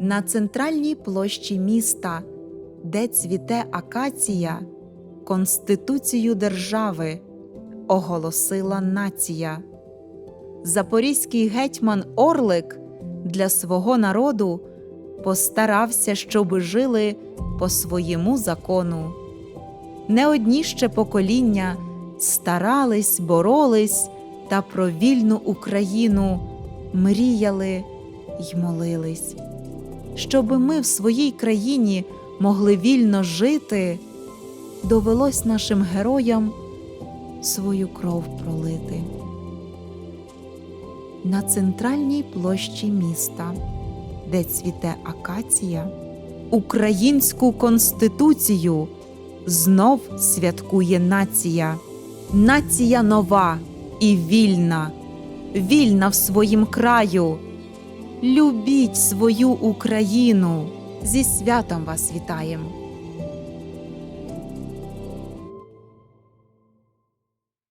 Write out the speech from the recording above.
На центральній площі міста, де цвіте акація, Конституцію держави оголосила нація. Запорізький гетьман Орлик для свого народу постарався, щоби жили по своєму закону. Не одні ще покоління старались, боролись та про вільну Україну мріяли й молились. Щоби ми в своїй країні могли вільно жити, довелось нашим героям свою кров пролити. На центральній площі міста, де цвіте акація, українську конституцію знов святкує нація. Нація нова і вільна, вільна в своїм краю. Любіть свою Україну. Зі святом вас вітаєм!